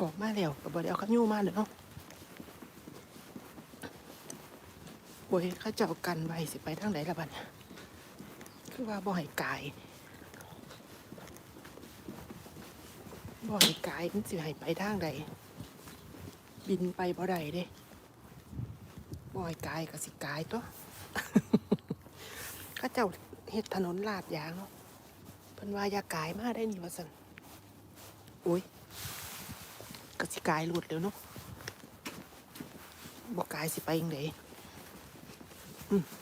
ออกมาแล้วก็บ่ได้เอาขันยูมาเด้อเนาะโอ้ยข้าเจ้ากันไว้สิไปทางไหนละบัดเนี่ยคือว่าบ่ให้กายบ่ให้กายมันสิให้ไปทางใดบินไปบ่ได้เด้บ่ให้กายก็สิกายตัวข้าเจ้าเฮ็ดถนนลาดยางเนาะเพิ่นว่าอย่ากายมาได้นี่ว่าซั่นโอ้ย กายหลุดแล้วเนาะบอกกายสิไปยังไง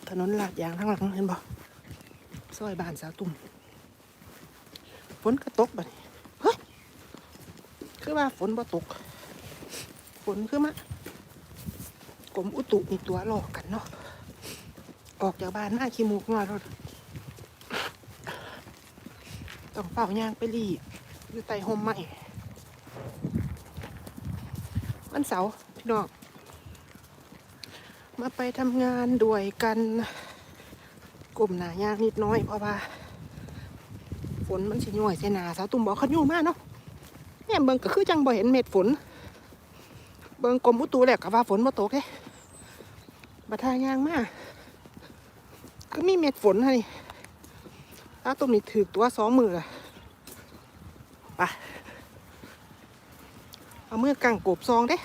ถนนลาดยางทั้งหลังเห็นบ่ซอยบ้านสาวตุ่มฝนก็ตกบัดนี้เฮ้ยคือว่าฝนบ่ตก ฝนคือมากรมอุตุมีตัวหลอกกันเนาะออกจากบ้านมาขี้มูกงอรถต้องเป่ายางไปรีบอยู่ใต้ห่มไม้ วันเสาร์พี่น้องมาไปทำงานด้วยกันกลุ่มหนายากนิดน้อยเพราะว่าฝนมันสิย่อยเสนาสาวตุ่มบอกขยู่มากเนาะแม่เบิ่งก็คือจังบ่เห็นเม็ดฝน เบิ่งกรมอุตุแหละก็ว่าฝนบ่ตกเด้บัทายางมาก็มีเม็ดฝนให้สาวตุ่มนี่ถือตัวสองมือละไปเอามือกังกบซองเด้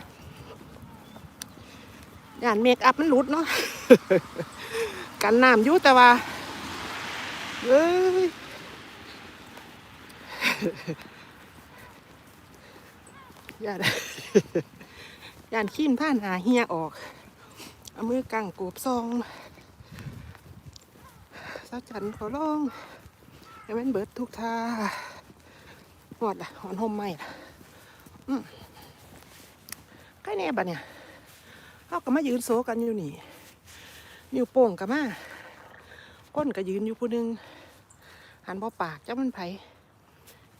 ย่านเมคอัพมันหลุดเนาะกันน้ำอยู่แต่ว่าเอ้ยย่านย่านขี้มท่านหาเฮียออกเอามือกังกบซองสาวจันขอร้องให้มันเบิร์ดทุกท่าหอดละหอนห่มไหมล่ะใครแน่บัดเนี่ย เขาก็มายืนโซกันอยู่นี่ นิ้วโป้งก็มาก้นก็ยืนอยู่ผู้หนึงหันบ่ปากเจ้ามันไผ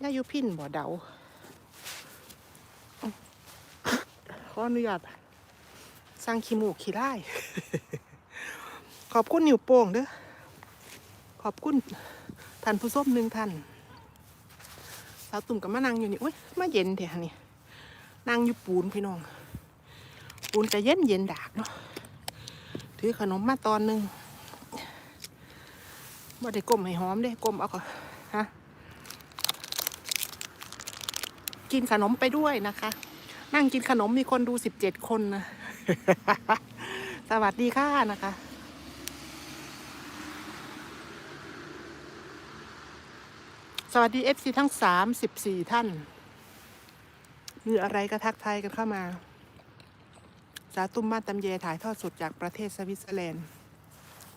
ย่าอยู่พินบ่เดาขออนุญาตสร้างขี้มูกขี้ไล่ขอบคุณนิ้วโป้งเด้อขอบคุณท่านผู้ชมหนึ่งท่านสาวตุ่มกับมานั่งอยู่นี่อุ้ยมาเย็นเถอะนี่นั่งอยู่ปูนพี่น้อง ปูนจะเย็นเย็นดากเนาะถือขนมมาตอนหนึ่งบ่ได้ก้มให้หอมเด้ก้มเอาก็ฮะกินขนมไปด้วยนะคะ นั่งกินขนมมีคนดูสิบเจ็ดคนนะ สวัสดีค่ะนะคะสวัสดีเอฟซีทั้งสามสิบสี่ท่าน มีอะไรก็ทักทายกันเข้ามาาตุ้มมาตำเยถ่ายทอดสดจากประเทศสวิตเซอร์แลนด์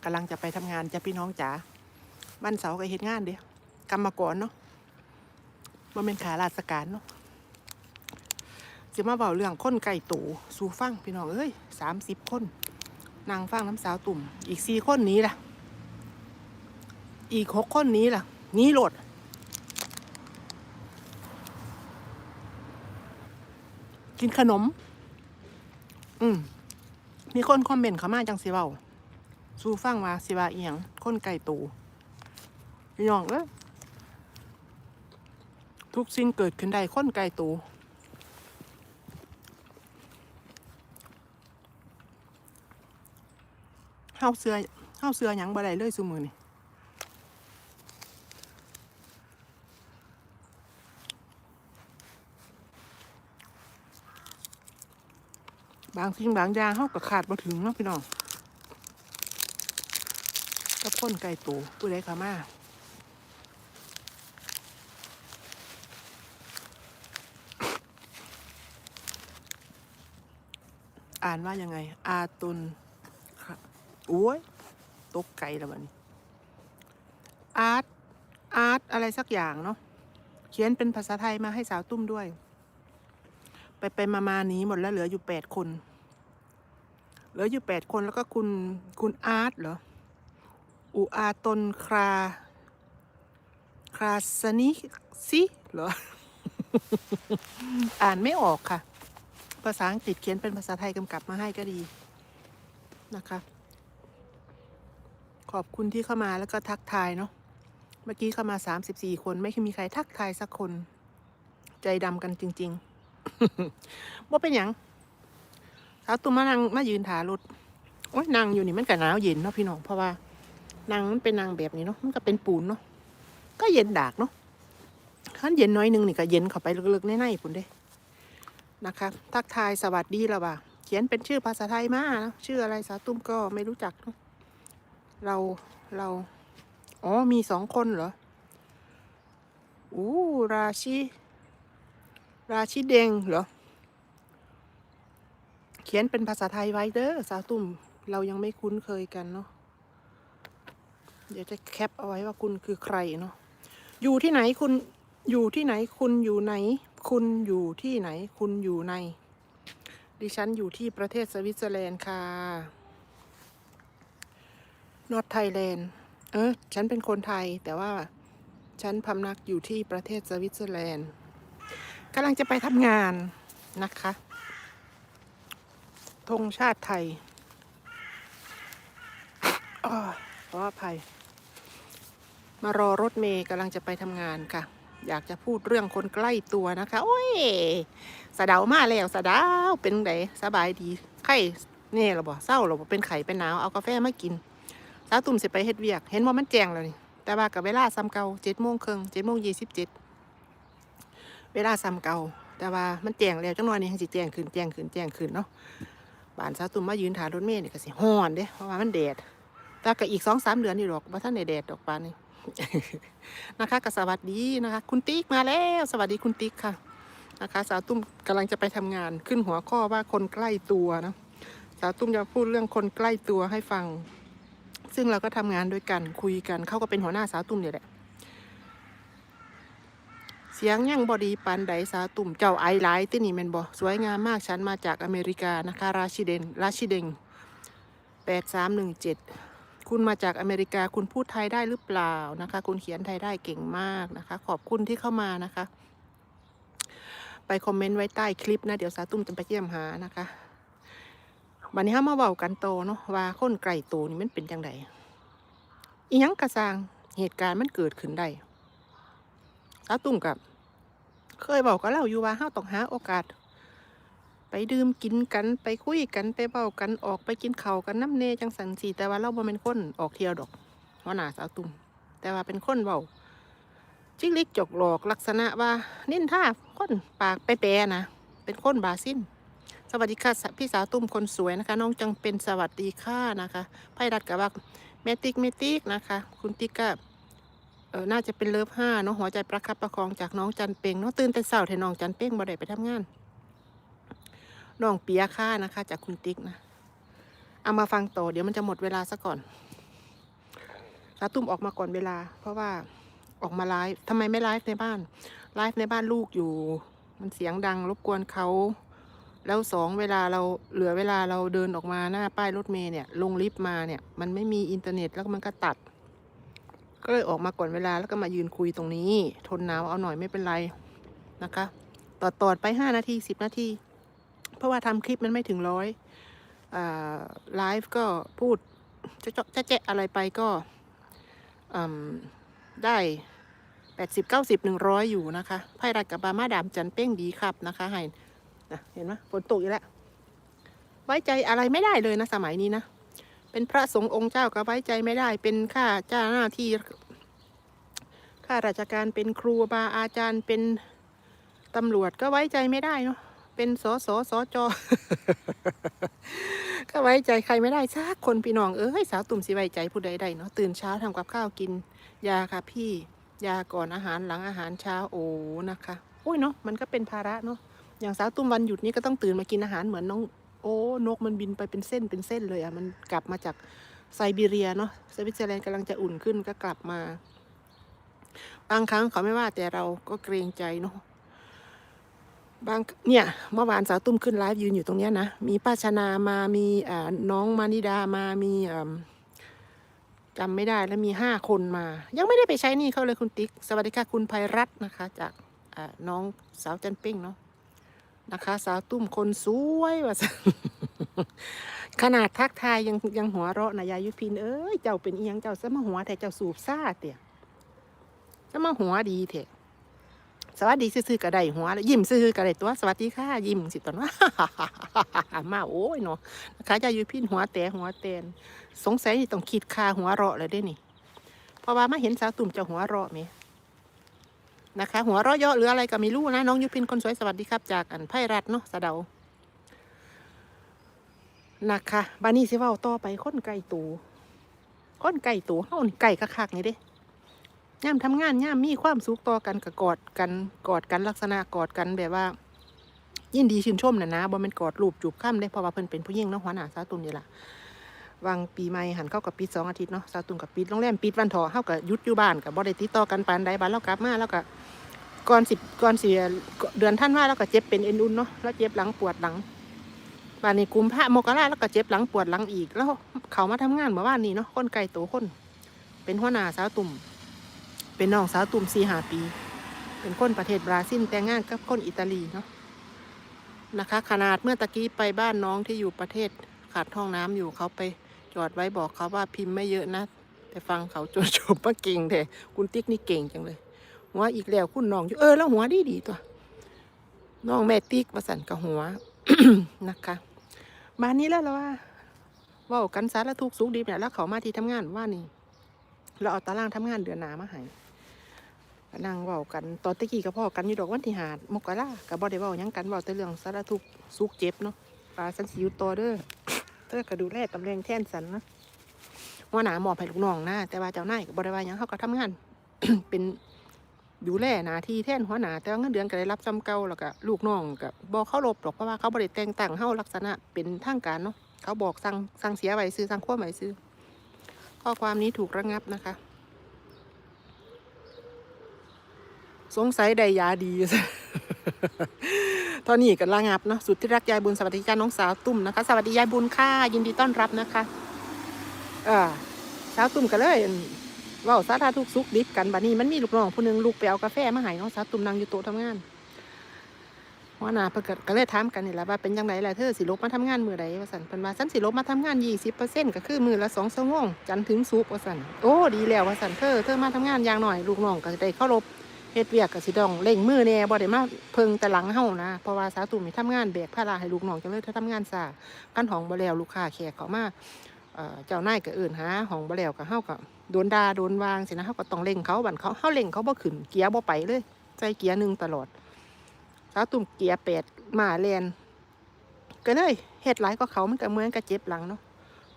กำลังจะไปทำงานจะพี่น้องจ๋าวันเสาร์ก็เฮ็ดงานเดียวกรรมกรเนาะมันเป็นขาราชการเนาะจะมาเบาเรื่องคนไก่ตูสู่ฟังพี่น้องเอ้ยสามสิบคนนางฟังน้ำสาวตุ่ม อีกสี่คนนี้ล่ะ อีกหกคนนี้ล่ะนี้โหลด กินขนม อืมมีคนคอมเมนต์เข้ามาจังสิเว้าสู้ฟังว่าสิว่าเอียงคนไก่ตูพี่น้องเอ้ยทุกสิ่งเกิดขึ้นได้คนไก่ตูเฮาเสือเฮาเสือหยังบ่ได้เลยซุมือนี่ บางสิ่งบางอย่างเฮาก็ขาดบ่ถึงเนาะพี่น้องกับคนไก่ตูผู้ใดขามาอ่านว่ายังไง อาตุนค่ะโอ้ยตกไก่แล้วบันี้อาร์ตอาร์ตอะไรสักอย่างเนาะ เขียนเป็นภาษาไทยมาให้สาวตุ้มด้วย ไปไปมามานี้หมดแล้วเหลืออยู่แปดคน เหลืออยู่แปดคนแล้วก็คุณคุณอาร์ตเหรออูอาตนครา คราสนิซิเหรอ อ่านไม่ออกค่ะ ภาษาอังกฤษเขียนเป็นภาษาไทยกำกับมาให้ก็ดีนะคะ ขอบคุณที่เข้ามาแล้วก็ทักทายเนาะ เมื่อกี้เข้ามา 34 คนไม่มีใครทักทายสักคน ใจดำกันจริง ๆ ว่าเป็นหยังสาวตุ้มมานั่งมายืนถารถโอ้ยนั่งอยู่นี่มันก็หนาวเย็นเนาะพี่น้องเพราะว่านั่งมันเป็นนางแบบนี้เนาะมันก็เป็นปูนเนาะก็เย็นดากเนาะขั้นเย็นน้อยหนึงนี่ก็เย็นเข้าไปลึกๆในๆปุ่นเด้นะคะทักทายสวัสดีแล้วว่าเขียนเป็นชื่อภาษาไทยมานะชื่ออะไรสาวตุ้มก็ไม่รู้จักเนาะเราเราอ๋อมีสองคนเหรออู้ราชิ ราชิเดงเหรอ เขียนเป็นภาษาไทยไว้เด้อสาวตุ่ม เรายังไม่คุ้นเคยกันเนาะ เดี๋ยวจะแคปเอาไว้ว่าคุณคือใครเนาะ อยู่ที่ไหนคุณอยู่ที่ไหนคุณอยู่ไหน คุณอยู่ที่ไหนคุณอยู่ใน ดิฉันอยู่ที่ประเทศสวิตเซอร์แลนด์ค่ะนอตไทยแลนด์เออฉันเป็นคนไทยแต่ว่าฉันพำนักอยู่ที่ประเทศสวิตเซอร์แลนด์ กำลังจะไปทำงานนะคะธงชาติไทยอ้อขออภัย มารอรถเมย์กำลังจะไปทำงานค่ะ อยากจะพูดเรื่องคนใกล้ตัวนะคะ โอ้ย สะเดามาแล้วสะเดาวเป็นไงสบายดี ไข้เนี่ยเราบอกเศร้าเราบอกเป็นไข่เป็นหนาว เอากาแฟมากินสาวตุ่มเสิไปเฮ็ดเวียก เห็นว่ามันแจงแล้วนี่ แต่ว่ากับเวลาซ้ำเก่าเจ็ดโมงครึ่งเจ็ดโมงยี่สิบเจ็ด เวลาซ้ำเก่า แต่ว่ามันแจงแล้วจังหน่อยนี่ให้สิแจงขึ้นแจงขึ้นแจงขึ้นเนาะบานสาวตุ่มมายืนถ่ายรถเมล์นี่ก็สิฮ้อนเด้เพราะว่ามันแดดแต่ก็อีกสองสามเดือนนี่ดอกว่าท่านได้แดดดอกปานนี้นะคะก็สวัสดีนะคะ คุณติ๊กมาแล้ว สวัสดีคุณติ๊กค่ะนะคะ สาวตุ้มกำลังจะไปทำงานขึ้นหัวข้อว่าคนใกล้ตัวนะสาวตุ้มจะพูดเรื่องคนใกล้ตัวให้ฟัง ซึ่งเราก็ทำงานด้วยกันคุยกันเขาก็เป็นหัวหน้าสาวตุ้มเนี่ยแหละ สียงยังบอดีปานใดสาตุ่มเจ้าไอไลท์ที่นี่แมนบอสวยงามมากฉันมาจากอเมริกานะคะ ราชิเดนราชิเดงแปดสามหนึ่งเจ็ดคุณมาจากอเมริกาคุณพูดไทยได้หรือเปล่านะคะ คุณเขียนไทยได้เก่งมากนะคะ ขอบคุณที่เข้ามานะคะ ไปคอมเมนต์ไว้ใต้คลิปนะ เดี๋ยวสาตุ่มจะไปเยี่ยมหานะคะวันนี้ห้ามาเบากันโตเนาะว่าคนไกลตัวนี่มันเป็นจังไดอีหยังกระซางเหตุการณ์มันเกิดขึ้นได้สาตุ่มกับ เคยบอกกับเราอยู่ว่าเฮาต้องหาโอกาส ไปดื่มกินกันไปคุยกันไปเบากันออกไปกินเข้ากันน้ำเนจังสันสีแต่ว่าเราบ่เป็นคนออกเที่ยวดอกว่าหนาสาวตุ่มแต่ว่าเป็นคนเบาจิกลิกจกหลอกลักษณะว่านินท่าคนปากไปแปรๆนะเป็นคนบาซินสวัสดีค่ะพี่สาวตุ่มคนสวยนะคะ น้องจังเป็นสวัสดีค่ะนะคะไพ่รัดกับว่าเมติกเมติกนะคะ คุณติ๊กก็ เออน่าจะเป็นเลิฟห้าเนาะหัวใจประคับประคองจากน้องจันเปงเนาะตื่นแต่เช้าแทนน้องจันเปงบ่ได้ไปทำงานน้องเปียค่านะคะ จากคุณติ๊กนะเอามาฟังต่อเดี๋ยวมันจะหมดเวลาซะก่อนสาตุ้มออกมาก่อนเวลา เพราะว่าออกมาไลฟ์ทำไมไม่ไลฟ์ในบ้านไลฟ์ในบ้านลูกอยู่ มันเสียงดังรบกวนเขา แล้วสองเวลาเราเหลือเวลาเราเดินออกมาหน้าป้ายรถเมล์เนี่ย ลงลิฟต์มาเนี่ย มันไม่มีอินเทอร์เน็ตแล้วมันก็ตัด ก็เลยออกมาก่อนเวลาแล้วก็มายืนคุยตรงนี้ ทนหนาวเอาหน่อยไม่เป็นไรนะคะต่อต่อไปห้านาทีสิบนาที เพราะว่าทำคลิปมันไม่ถึงร้อยไลฟ์ก็พูดจะเจาะจะแจะอะไรไปก็ได้แปดสิบเก้าสิบหนึ่งร้อยอยู่นะคะไพ่รัดกับบามาดามจันเป้งดีครับนะคะให้นะเห็นไหมฝนตกอีกแล้ว ไว้ใจอะไรไม่ได้เลยนะสมัยนี้นะ เป็นพระสงฆ์องค์เจ้าก็ไว้ใจไม่ได้ เป็นข้าเจ้าหน้าที่ข้าราชการเป็นครูบาอาจารย์เป็นตำรวจก็ไว้ใจไม่ได้เนาะเป็นสสสจก็ไว้ใจใครไม่ได้สักคนพี่น้องเอ้ยสาวตุ่มสิไว้ใจผู้ใดได้เนาะตื่นเช้าทำกับข้าวกิน ยาค่ะพี่ยาก่อนอาหารหลังอาหารเช้าโอ้นะคะอุ้ยเนาะมันก็เป็นภาระเนาะอย่างสาวตุ่มวันหยุดนี้ก็ต้องตื่นมากินอาหารเหมือนน้อง โอ้นกมันบินไปเป็นเส้นเป็นเส้นเลยอะมันกลับมาจากไซบีเรียเนาะสวิตเซอร์แลนด์กำลังจะอุ่นขึ้นก็กลับมา บางครั้งเขาไม่ว่าแต่เราก็เกรงใจเนาะบางเนี่ยเมื่อวานสาวตุ้มขึ้นไลฟ์ยืนอยู่ตรงเนี้ยนะ มีป้าชนามามีน้องมานิดามามีจำไม่ได้แล้วมีห้าคนมา ยังไม่ได้ไปใช้หนี่เขาเลยคุณติ๊ก สวัสดีค่ะคุณภัยรัตน์นะคะ จากน้องสาวจันเป้งเนาะ นะคะ สาวตุ้มคนสวยว่าซะขนาดทักทายยังยังหัวเราะนะยายุพินเอ้ยเจ้าเป็นเอียงเจ้าซะมาหัวแต่เจ้าสูบซ่าเตี่ยซะมาหัวดีเถอะสวัสดีซื่อๆก็ไดหัวแล้วยิ้มซื่อๆก็ไดตัวสวัสดีค่ะยิ้มสิตอนว่ามาโอ้ยเนาะนะคะยายุพินหัวแต่หัวแตนสงสัยต้องคิดคาหัวเราะเลยได้นี่เพราะว่ามาเห็นสาวตุ่มจะหัวเราะไหม นะคะ หัวเราะเยาะหรืออะไรก็ไม่รู้นะ น้องยุพินคนสวยสวัสดีครับ จากอันไพรัตเนาะสะเดานะคะบานี้สิเว่าต่อไปค้นไก่ตูค้นไก่ตูเฮาไก่คักๆนี่เด้ย่ามทำงานย่ามมีความสุขต่อกันก็กอดกันกอดกันลักษณะกอดกันแบบว่า ยินดีชื่นชมนะนะบ่แม่นกอดรูปจูบข้ามได้เพราะว่าเพิ่นเป็นผู้หญิงเนาะหัวหน้าสาตุ่มนี่ละ วางปีใหม่หันเข้ากับปิดสองอาทิตย์เนาะสาวตุนกับปิดโรงแรมปิดวันถอเข้ากับยุดอยู่บ้านกับบ่ได้ติต่อกันปานใดบ้านเรากลับมาแล้วก็ก่อนสิบก่อนเสียเดือนท่านว่าแล้วก็เจ็บเป็นเอ็นอุ่นเนาะแล้วเจ็บหลังปวดหลังบ้านนี้กุมพระมกราแล้วก็เจ็บหลังปวดหลังอีก แล้วเขามาทำงานเมื่อวานนี้เนาะคนไกลโตคน เป็นหัวหน้าสาวตุ่ม เป็นน้องสาวตุ่มสี่ห้าปี เป็นคนประเทศบราซิลแต่งงานกับคนอิตาลีเนาะนะคะ ขนาดเมื่อตะกี้ไปบ้านน้องที่อยู่ประเทศขาดห้องน้ำอยู่เขาไป จอดไว้บอกเขาว่าพิมพ์ไม่เยอะนะ แต่ฟังเขาจนจบว่าเก่งแต่คุณติ๊กนี่เก่งจังเลย หัวอีกแล้วคุณน้องอยู่เออแล้วหัวดีดีตัวน้องแม่ติ๊กประสันกับหัวนะคะมานี้แล้วเราว่าว่ากันสารทุกสุขดีเนี่ยแล้วเขามาที่ทำงานว่านี่เราเอาตารางทำงานเดือนหนามาให้นั่งเว้ากันตอนตะกี้กับพ่อกันอยู่ดอกวันที่หาดมกรากับบ่ได้เว้ายังกันเว้าแต่เรื่องสารทุกข์สุขเจ็บเนาะปลาสันสิยู่ต่อเด้อ เธอก็ดูแลตำแหน่งแทนสันนะหัว่าหนาหมอบให้ลูกน้องนะแต่ว่าเจ้านายก็บริวารยังเขาก็ทำงาน เป็นดูแลหนาที่แทนหัวหน้าแต่ว่าเงินเดือนก็ได้รับจำเก่าแล้วก็ลูกน้องก็บบอกเขาลบหรอกเพราะว่าเขาบริแต่งตั้งเฮาลักษณะเป็นทางการเนาะเขาบอกสั่งสั่งเสียไว้ซื้อสั่งขั้วไว้ซื้อ ข้อความนี้ถูกระงับนะคะ สงสัยใดยาดี ตอนนี้กันระงับเนาะสุดที่รักยายบุญสวัสดีจ้าน้องสาวตุ้มนะคะ สวัสดียายบุญค่ะยินดีต้อนรับนะคะเออสาวตุ้มกันเลยว่าสาธาทุกข์สุขดิบกันบัดนี้มันมีลูกน้องผู้หนึงลูกไปเอากาแฟมาให้น้องสาวตุ้มนั่งอยู่โต๊ะทำงานหัวหน้าเพิ่นก็ก็เลยถามกันนี่แหละว่าเป็นจังไดล่ะเธอสิลบมาทำงานมือใดว่าสันเพิ่นว่าฉันสิลบมาทำงาน20%ก็คือมือละ2ชั่วโมงจันถึงศุกว่าซั่นโอ้ดีแล้วว่าซั่นเธอเธอมาทำงานอย่างหน่อย ลูกน้องก็ได้เคารพ เฮ็ดเวียกกับสิดองเล่งมือแน่บ่ได้มาเพิงแต่หลังเฮานะเพราะว่าสาวตุ่มนี่ทำงานแบกภาระให้ลูกน้องจังเลยถ้าทำงานซากันห้องบ่แล้วลูกค้าแขกเขามาเอ่อเจ้านายก็เอิ้นหาห้องบ่แล้วก็เฮาก็โดนด่าโดนวางสินะเฮาก็ต้องเล่งเขาบัดเขาเฮาเล่งเขาบ่ขึ้นเกียร์บ่ไปเลยใจเกียร์หนึงตลอดสาวตุ่มเกียร์แปดมาแลนก็เลยเฮ็ดหลายก็เขามันก็เหมือนกับเจ็บหลังเนาะ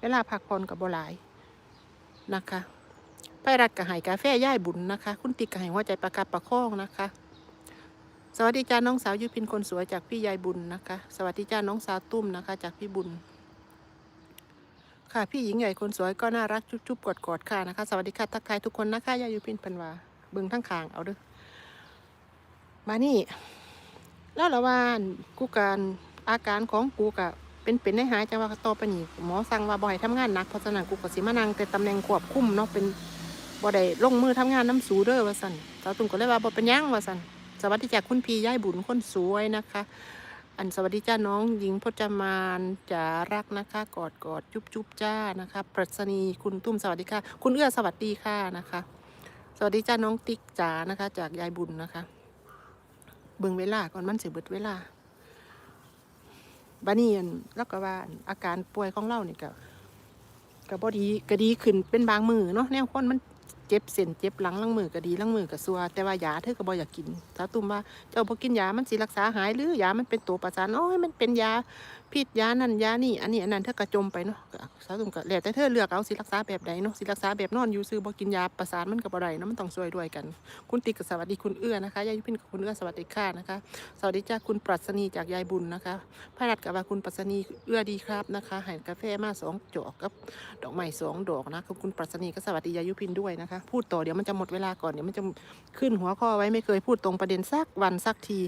เวลาพักผ่อนก็บ่หลายนะคะ ไปรัดกับหายกาแฟย่ายบุญนะคะ คุณติกกับหายหัวใจประคับประคองนะคะ สวัสดีจ้าน้องสาวยุพินคนสวยจากพี่ยายบุญนะคะ สวัสดีจ้าน้องสาวตุ้มนะคะ จากพี่บุญ ค่ะพี่หญิงใหญ่คนสวยก็น่ารักจุ๊บๆกอดๆค่ะนะคะ สวัสดีค่ะทักทายทุกคนนะคะยายยุพินพันวาเบิ่งทั้งคางเอาเด้อมานี่ แล้วละว่ากูการอาการของกูกะเป็นเป็นได้หายจังว่าต่อไปนี่หมอสั่งว่าบ่ให้ทำงานหนักเพราะฉะนั้นกูก็สิมานั่งแต่ตำแหน่งควบคุมเนาะเป็น บ่ได้ลงมือทำงานน้ำสูเด้อว่าสันสาวตุ่มก็เลยว่าบ่เป็นหยังว่าสันสวัสดีจากคุณพี่ยายบุญคนสวยนะคะ อันสวัสดีจ้าน้องหญิงพจมานจ๋ารักนะคะ กอดกอดจุ๊บจุ๊บจ้านะคะปรัชนีคุณตุ้มสวัสดีค่ะ คุณเอื้อสวัสดีค่ะนะคะ สวัสดีจ้าน้องติ๊กจ๋านะคะ จากยายบุญนะคะ เบิ่งเวลาก่อนมันเสิเบิดเวลาบานี้อันแล้วก็ว่าอาการป่วยของเราเนี่ยก็ก็บ่ดีก็ดีขึ้นเป็นบางมือเนาะแนวคนมัน เจ็บเส้นเจ็บหลังลังมือก็ดีลังมือก็ซัวแต่ว่ายาเธอก็บ่อยากกินสาวตุ้มว่าเจ้าบ่กินยามันสิรักษาหายหรือยามันเป็นตัวประสานโอ้ยมันเป็นยา พิษยานั่นยานี่อันนี้อันนั้นเธอก็จมไปเนาะสาวตุ่มก็แล้วแต่เธอเลือกเอาสิรักษาแบบใดเนาะสิรักษาแบบนอนอยู่ซื้อบ่กินยาประสานมันก็บ่ได้เนาะมันต้องช่วยด้วยกัน คุณติ๊กสวัสดีคุณเอื้อนะคะยายยุพินกับคุณเอื้อสวัสดีค่ะนะคะสวัสดีจ้าคุณปรัชนีจากยายบุญนะคะพระรัตกับว่าคุณปรัชนีเอื้อดีครับนะคะให้กาแฟมาสองจอกกับดอกไม้สองดอกนะคุณปรัชนีก็สวัสดียายุพินด้วยนะคะพูดต่อเดี๋ยวมันจะหมดเวลาก่อนเดี๋ยวมันจะขึ้นหัวข้อไว้ไม่เคยพูดตรงประเด็นสักวันสักที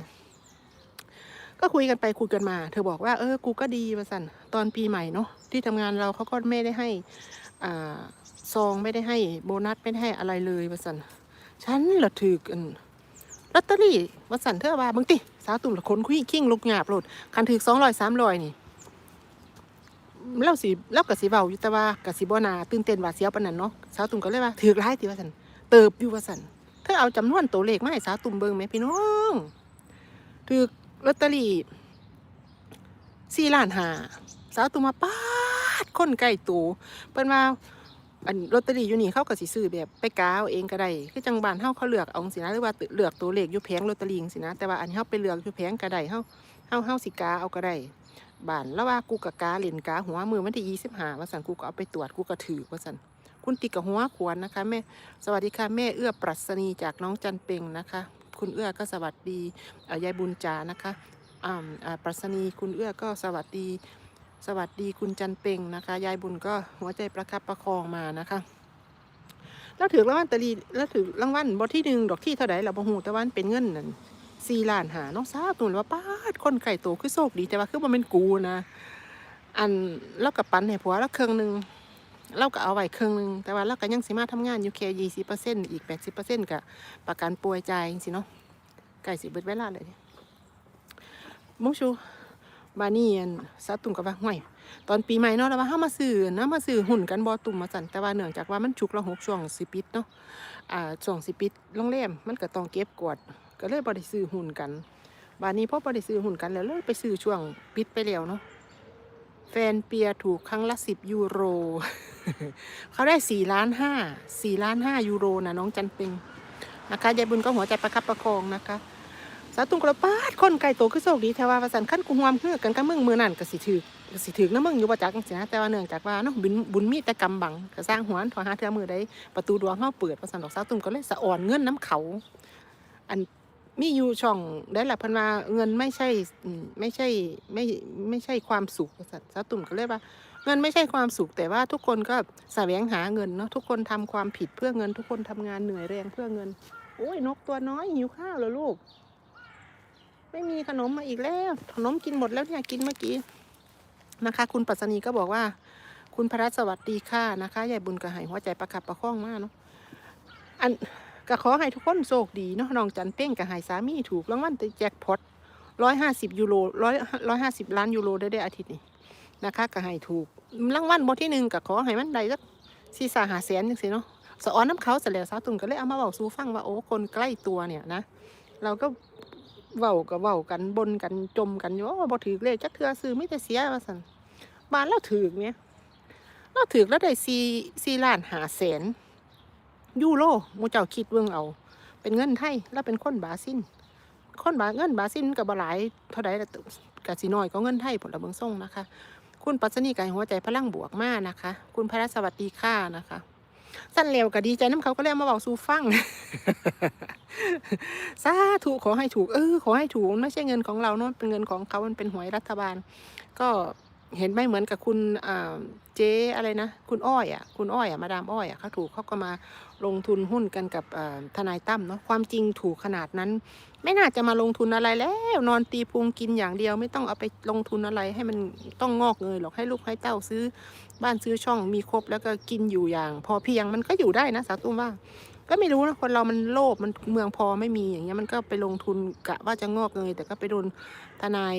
ก็คุยกันไปคุยกันมา เธอบอกว่าเออกูก็ดีมาสันตอนปีใหม่เนาะที่ทำงานเราเขาก็ไม่ได้ให้อ่าซองไม่ได้ให้โบนัสไม่ได้ให้อะไรเลยมาสันฉันละถือกันลอตเตอรี่มาสันเธอว่าบางทีสาวตุ่มละคนคุยคิงลูกหยาบโลดคันถือสองร้อยสามร้อยนี่เราสิเรากะสิเว้าอยู่แต่ว่ากะสิบ่นาตื่นเต้นหวาดเสียวปนนั้นเนาะสาวตุ่มก็เลยว่าถือร้ายติว่าซั่นเติบอยู่ว่าซั่นธอเอาจำนวนตัวเลขมาให้สาวตุ่มเบิงไหมพี่น้องถือ ลอตเตอรี่สี่ล้านหาสาวตุ่มาปาดคนใกล้ตัวเปิ้นว่าอันลอตเตอรี่อยู่นี่เขาก็สิซื้อแบบไปกาเอาเองก็ได้คือจังบ้านเฮาเขาเลือกเอาสินะหรือว่าเลือกตัวเลขอยู่แผงลอตเตอรี่สินะแต่ว่าอันนี้เฮาไปเลือกอยู่แผงก็ได้เฮาเฮาเฮาสิกาเอาก็ได้บ้านแล้วว่ากูกะกาเล่นกาหัวมือวันที่25ว่าซั่นกูก็เอาไปตรวจกูก็ถือว่าซั่นคุณติกับหัวขวนนะคะแม่สวัสดีค่ะแม่เอื้อปรัชนีจากน้องจันเปงนะคะ คุณเอื้อก็สวัสดียายบุญจานะคะปรัชนีคุณเอื้อก็สวัสดี สวัสดีคุณจันเปงนะคะ ยายบุญก็หัวใจประคับประคองมานะคะแล้วถือรางวัลตะลีแล้วถือรางวัลบทที่หนึ่งดอกที่เท่าไหร่เราบ่ฮู้แต่วันเป็นเงินนั่นสี่ล้านหาน้องสาวตุนว่าป้าดคนไก่โตคือโชคดีแต่ว่าคือบ่แม่นกูนะ อันเรากับปันให้ผัวแล้วเครื่องหนึ่ง เราก็เอาไว้ครึ่งหนึงแต่ว่าเราก็ยังสิมาทำงานอยู่แค่ยี่สิบเปอร์เซ็นต์อีกแปดสิบเปอร์เซ็นต์กับประกันป่วยจ่ายจังสิเนาะไก่สิเบิดเวลาเลยเนี่ยมุชูบานี่อันซาตุ่มกับว่าห่วยตอนปีใหม่เนาะแล้วว่าเฮามาซื้อนะมาซื้อหุ่นกันบ่ตุ่มมาสั่นแต่ว่าเนื่องจากว่ามันฉุกละหกช่วงสิปิดเนาะอ่าช่วงสิปิดโรงแรมมันก็ต้องเก็บกวดก็เลยบ่ได้ซื้อหุ่นกันบานี้พอบ่ได้ซื้อหุ่นกันแล้วเลยไปซื้อช่วงปิดไปแล้วเนาะแฟนเปียถูกครั้งละสิบยูโร เขาได้สี่ล้านห้าสี่ล้านห้ายูโรนะน้องจันเป็งนะคะยายบุญก็หัวใจประคับประคองนะคะ สาวตุงกระปาดคนไก่โตคือโชคดีแต่ว่าประสันขั้นกูหวมเฮือกันกับมึงมือนั่นก็สิถือกสิถือนะมึงอยู่ประจักจังซี่นะแต่ว่าเนื่องจากว่าเนาะบุญบุญมีแต่กำบังก็สร้างหัวนถอหาเทือมือได้ประตูดวงเฮาเปิดประสันดอกสาวตุงก็เลยสะอ่อนเงินน้ำเขา อันมีอยู่ช่องได้หละเพันว่าเงินไม่ใช่ไม่ใช่ไม่ไม่ใช่ความสุขประสันสาวตุ่มก็เลยว่า เงินไม่ใช่ความสุขแต่ว่าทุกคนก็แสวงหาเงินเนาะทุกคนทำความผิดเพื่อเงิน ทุกคนทำงานเหนื่อยแรงเพื่อเงินโอ้ยนกตัวน้อยหิวข้าวแล้วลูก ไม่มีขนมมาอีกแล้ว ขนมกินหมดแล้วเนี่ยกินเมื่อกี้นะคะ คุณปัสนีก็บอกว่า คุณพระสวัสดีค่ะนะคะยายบุญกระหายหัวใจประคับประคองมากเนาะอันก็ขอให้ทุกคนโชคดีเนาะน้องจันเป้งกระหายสามีถูกรางวัลแจ็คพอตร้อยห้าสิบยูโรร้อยร้อยห้าสิบล้านยูโรได้ได้อาทิตย์นี้นะคะกระหายถูก รางวัลบทที่หนึ่งก็ขอให้มันได้สักสี่สาหาแสนจังสิเนาะสะออนน้ำเขาเสร็จแล้วสาวตุ่นก็เลยเอามาบอกสู่ฟังว่าโอ้คนใกล้ตัวเนี่ยนะเราก็เว้าก็เว้ากันบนกันจมกันอยู่ว่าบ่ถือเลขจักเทือซื้อไม่แต่เสียว่าซั่นบ้านเราถือเนี่ยเราถือแล้วได้4 4ล้าน5แสนยูโรมูเจ้าคิดเบิ่งเอา เป็นเงินไทยแล้วเป็นคนบาซิลคนบาเงินบาซิลก็บ่หลายเท่าใดล่ะก็สิน้อยก็เงินไทยผลละเบิ่งส่งนะคะ คุณปัสนีไก่หัวใจพลังบวกมากนะคะ คุณพระสวัสดีค่ะนะคะ สั้นเร็วก็ดีใจน้ำเขาก็เลยเอามาบอกสู่ฟังสาธุขอให้ถูก เออ ขอให้ถูกมันไม่ใช่เงินของเราเนอะเป็นเงินของเขามันเป็นหวยรัฐบาล ก็เห็นไหมเหมือนกับคุณเจ๊อะไรนะ คุณอ้อยอะ คุณอ้อยอะ มาดามอ้อยอะเขาถูกเขาก็มา ลงทุนหุ้นกันกับทนายตั้มเนาะความจริงถูกขนาดนั้น ไม่น่าจะมาลงทุนอะไรแล้ว นอนตีพุงกินอย่างเดียว ไม่ต้องเอาไปลงทุนอะไรให้มันต้องงอกเงยหรอกให้ลูกให้เต้าซื้อ บ้านซื้อช่องมีครบแล้วก็กินอยู่อย่าง พอเพียงมันก็อยู่ได้นะสาวตุ้มว่า ก็ไม่รู้นะคนเรามันโลภมันเมืองพอไม่มีอย่างเงี้ยมันก็ไปลงทุนกะว่าจะงอกเงยแต่ก็ไปโดนทนาย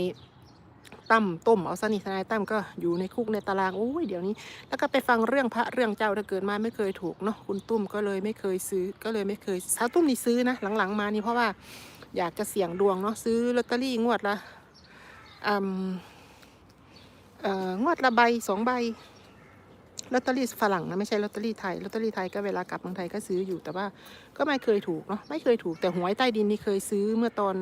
ตั้มต้มเอาซะนี่ทนายตั้มก็อยู่ในคุกในตารางโอ้ยเดี๋ยวนี้ แล้วก็ไปฟังเรื่องพระเรื่องเจ้าถ้าเกิดมาไม่เคยถูกเนาะคุณตุ้มก็เลยไม่เคยซื้อก็เลยไม่เคยสาวตุ้มนี่ซื้อนะหลังๆ มานี่เพราะว่าอยากจะเสี่ยงดวงเนาะซื้อลอตเตอรี่งวดละอืมเอ่องวดละใบสองใบลอตเตอรี่ฝรั่งนะไม่ใช่ลอตเตอรี่ไทยลอตเตอรี่ไทยก็เวลากลับเมืองไทยก็ซื้ออยู่แต่ว่าก็ไม่เคยถูกเนาะไม่เคยถูกแต่หวยใต้ดินนี่เคยซื้อเมื่อตอน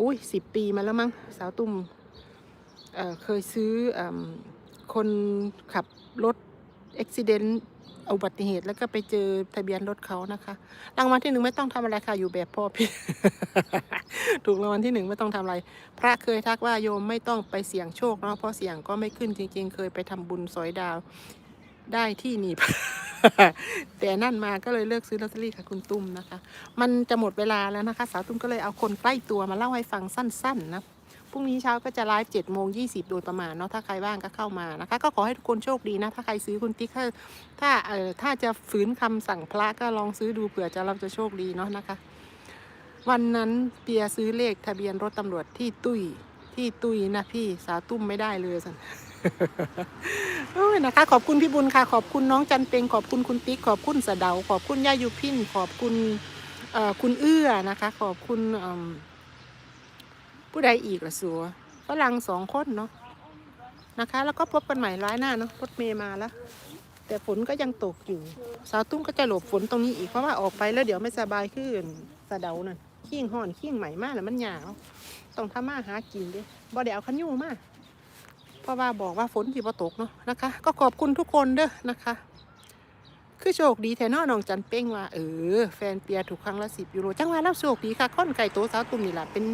อุ้ยสิบปีมาแล้วมั้งสาวตุ้มเเคยซื้ออคนขับรถอุบิเหตุอุบัติเหตุแล้วก็ไปเจอทะเบียนรถเขานะคะรางวัลที่หนึ่งไม่ต้องทำอะไรค่ะอยู่แบบพ่อพี่ถูกรางวัลที่หนึ่งไม่ต้องทำอะไร พระเคยทักว่าโยมไม่ต้องไปเสี่ยงโชคเนาะเพราะเสี่ยงก็ไม่ขึ้นจริง ๆ เคยไปทำบุญสอยดาว ได้ที่หนีบ แต่นั่นมาก็เลยเลิกซื้อลอตเตอรี่ค่ะคุณตุ้มนะคะ มันจะหมดเวลาแล้วนะคะ สาวตุ้มก็เลยเอาคนใกล้ตัวมาเล่าให้ฟังสั้น ๆ นะพรุ่งนี้เช้าก็จะไลฟ์เจ็ดโมงยี่สิบโดยประมาณเนาะถ้าใครว่างก็เข้ามานะคะ ก็ขอให้ทุกคนโชคดีนะ ถ้าใครซื้อคุณติ๊กถ้าถ้าเอ่อถ้าจะฝืนคำสั่งพระก็ลองซื้อดูเผื่อจะเราจะโชคดีเนาะนะคะ วันนั้นเปียซื้อเลขทะเบียนรถตำรวจที่ตุ้ยที่ตุ้ยนะพี่สาวตุ้มไม่ได้เลยสัน นะคะ ขอบคุณพี่บุญค่ะ ขอบคุณน้องจันเปงขอบคุณคุณติ๊กขอบคุณสะเดา ขอบคุณย่ายุพินขอบคุณคุณเอื้อนะคะ ขอบคุณผู้ใดอีกละสัวฝรั่งสองคนเนาะนะคะ แล้วก็พบกันใหม่ร้ายหน้าเนาะรถเมย์มาแล้ว แต่ฝนก็ยังตกอยู่สาวตุ้มก็จะหลบฝนตรงนี้อีกเพราะว่าออกไปแล้วเดี๋ยวไม่สบายขึ้นสะเดานั่นขี้งห่อนขี้งใหม่มากแล้วมันหยาวต้องทำมาหากินด้บ่ได้เอาขันยูมาเพ ราะว่าบอกว่าฝนสิบ่ตกเนาะนะคะ ก็ขอบคุณทุกคนเด้อนะคะ คือโชคดีแทนน้องจันเป้งว่าเออแฟนเปียถูกครั้งละสิบยูโรจังหวะแล้วโชคดีค่ะค้อนไก่โตสาวตุ่มนี่แหละเป็น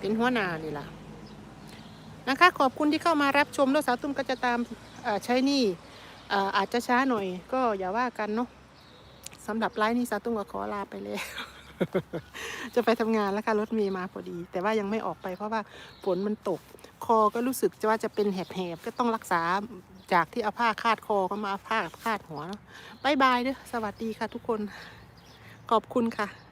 เป็นหัวนานี่แหละนะคะ ขอบคุณที่เข้ามารับชมแล้วสาวตุ่มก็จะตามใช้นี่ออาจจะช้าหน่อย ก็อย่าว่ากันเนาะสำหรับไลฟ์นี้สาวตุ่มก็ขอลาไปเลย จะไปทำงานแล้วค่ะรถเมย์มาพอดี แต่ว่ายังไม่ออกไปเพราะว่าฝนมันตก คอก็รู้สึกจะว่าจะเป็นแหบๆก็ต้องรักษาจากที่เอาผ้าคาดคอก็มาเอาผ้าคาดหัวเนาะบายบายเด้อสวัสดีค่ะทุกคน ขอบคุณค่ะ